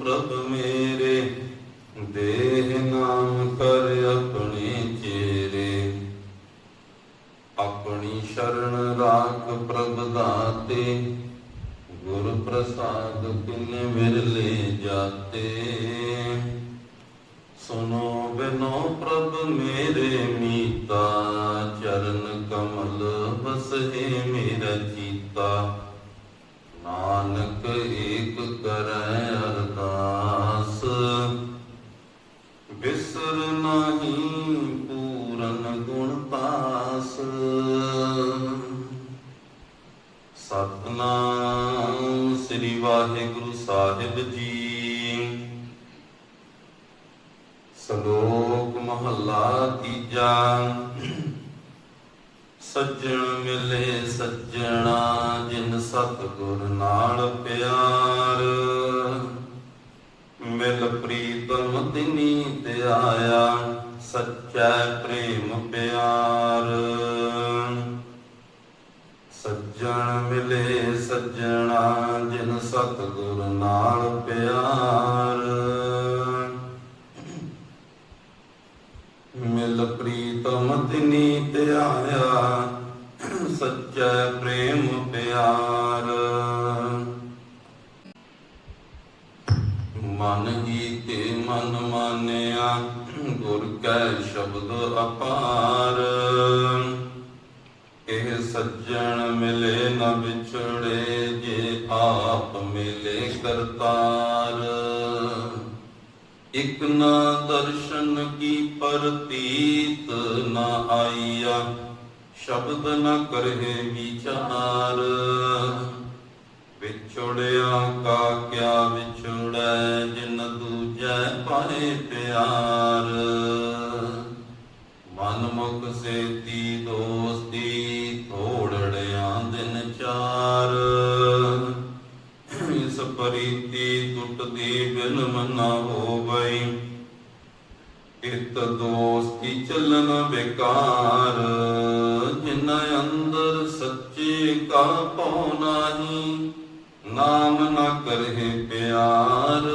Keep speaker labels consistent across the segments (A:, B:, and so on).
A: ਪ੍ਰਭ ਮੇਰੇ, ਦੇਹ ਨਾਮ ਕਰ ਆਪਣੇ ਚੇਰੇ। ਆਪਣੀ ਸ਼ਰਨ ਰਾਖ ਪ੍ਰਭ ਦਾਤੇ, ਗੁਰ ਪ੍ਰਸਾਦ ਕਿਨ ਮਿਰਲੇ ਜਾਤੇ। ਸੁਨੋ ਬਿਨੋ ਪ੍ਰਭ ਮੇਰੇ ਮੀਤਾ, ਚਰਨ ਕਮਲ ਬਸਹੇ ਵਾਹਿਗੁਰੂ ਸਾਹਿਬ ਜੀ। ਸ਼ਲੋਕ ਮਹੱਲਾ ਤੀਜਾ। ਸੱਜਣ ਮਿਲੇ ਸੱਜਣਾ, ਜਿਨ ਸਤਿਗੁਰ ਨਾਲ ਪਿਆਰ। ਮਿਲ ਪ੍ਰੀਤਮ ਤਿਨੀ ਤੇ ਸੱਚਾ ਪ੍ਰੇਮ ਪਿਆਰ। ਸੱਜਣ ਮਿਲੇ ਸੱਜਣਾ, ਜਿਨ ਸਤਿਗੁਰ ਨਾਲ ਪਿਆਰ। ਮਿਲ ਪ੍ਰੀਤਮ ਤਿਨੀ ਤੇ ਆਇਆ ਸੱਚਾ ਪ੍ਰੇਮ ਪਿਆਰ। ਮਨ ਹੀ ਤੇ ਮਨ ਮਾਨਿਆ, ਗੁਰ ਕੈ ਸ਼ਬਦ ਅਪਾਰ। ਸੱਜਣ ਮਿਲੇ ਨਾ ਵਿਛੜੇ, ਜੇ ਆਪ ਮਿਲੇ ਕਰਤਾਰ। ਇਕ ਨਾ ਦਰਸ਼ਨ ਕੀ ਪ੍ਰਤੀਤ ਨਾ ਆਈਆ, ਸ਼ਬਦ ਨਾ ਕਰਹਿ ਵਿਚਾਰ। ਇਸ ਪਰੀਤੀ ਟੁੱਟਦੀ ਬਿਨ ਮਨਾ ਹੋਵਈ। ਇਤ ਦੋਸਤੀ ਚੱਲਨ ਬੇਕਾਰ ਜਿਨ ਅੰਦਰ ਸੱਚੇ ਕਾ ਪਉ ਨਾਹੀ, ਨਾਮ ਨ ਕਰਹਿ ਪਿਆਰ।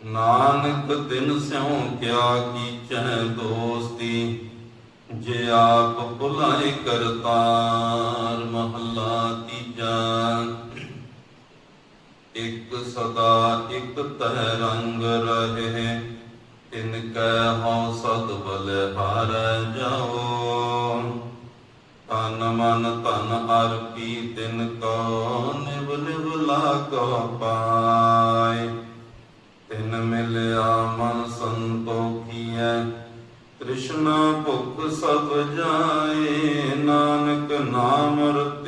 A: ਨਾਨਕ ਦਿਨ ਸਿਉ ਕਿਆ ਕੀਚੈ ਦੋਸਤੀ, ਜੇ ਆਪ ਭੁਲਾਏ ਕਰਤਾਰ ਮਹੱਲਾ ਇਕ ਸਦਾ, ਇਕ ਤਹਿ ਰੰਗ ਰਹੇ। ਤਿਨ ਕੈ ਹਉ ਸਦ ਬਲ ਜਾਓ। ਤਨ ਮਨ ਧਨ ਅਰਪੀ ਤਿਨ ਕੋ ਨਿਵ ਨਿਵ ਲਾਗੋ ਪਾਏ। ਤਿਨ ਮਿਲਿਆ ਮਨ ਸੰਤੋਖੀਐ ਤ੍ਰਿਸ਼ਨਾ ਭੁਖ ਸਭ ਜਾਏ। ਨਾਨਕ ਨਾਮ ਰਤੇ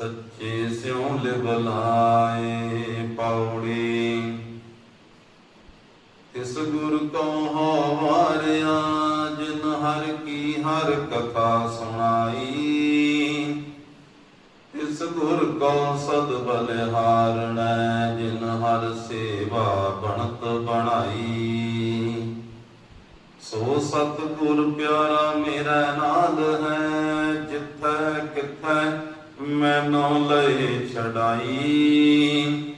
A: ਸੱਚੇ ਸਿਉ ਲਿਵਲਾਏ ਪੌੜੀ। ਤਿਸ ਗੁਰ ਕੋ ਹਵਾਰਿਆ ਜਿਨ ਹਰ ਕੀ ਹਰ ਕਥਾ ਸੁਣਾਈ। ਤਿਸ ਗੁਰ ਕੋ ਸਦ ਬਲਿਹਾਰਣੈ ਜਿਨ ਹਰ ਸੇਵਾ ਬਣਤ ਬਣਾਈ। ਸੋ ਸਤਿਗੁਰ ਪਿਆਰਾ, ਮੇਰਾ ਨਾਦ ਹੈ, ਜਿੱਥੈ ਕਿਥੈ ਮੈਨੋ ਲਏ ਛਡਾਈ।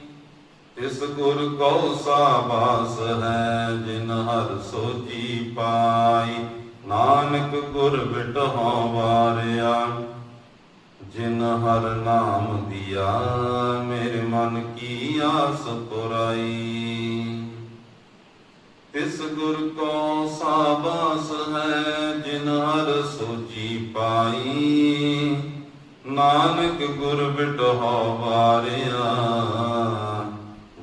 A: ਤਿਸ ਗੁਰ ਕਉ ਸਾਬਾਸ ਹੈ, ਜਿਨ ਹਰ ਸੋਜੀ ਪਾਈ। ਨਾਨਕ ਗੁਰ ਬਿਟਹੁ ਵਾਰਿਆ, ਜਿਨ ਹਰ ਨਾਮ ਦਿਆ, ਮੇਰੇ ਮਨ ਕੀ ਆਸ ਪੁਰਾਈ। ਤਿਸ ਗੁਰ ਕੋ ਸਾਬਾਸ ਹੈ, ਜਿਨ ਹਰ ਸੋਜੀ ਪਾਈ। ਨਾਨਕ ਗੁਰ ਬਿਟਹੁ ਵਾਰਿਆ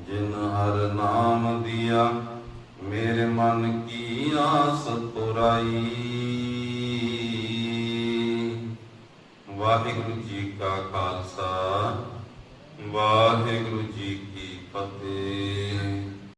A: ਜਿਨ ਹਰ ਨਾਮ ਦਿਆ, ਮੇਰੇ ਮਨ ਕੀ ਆਸ ਪੁਰਾਈ। ਵਾਹਿਗੁਰੂ ਜੀ ਕਾ ਖਾਲਸਾ, ਵਾਹਿਗੁਰੂ ਜੀ ਕੀ ਫਤਿਹ।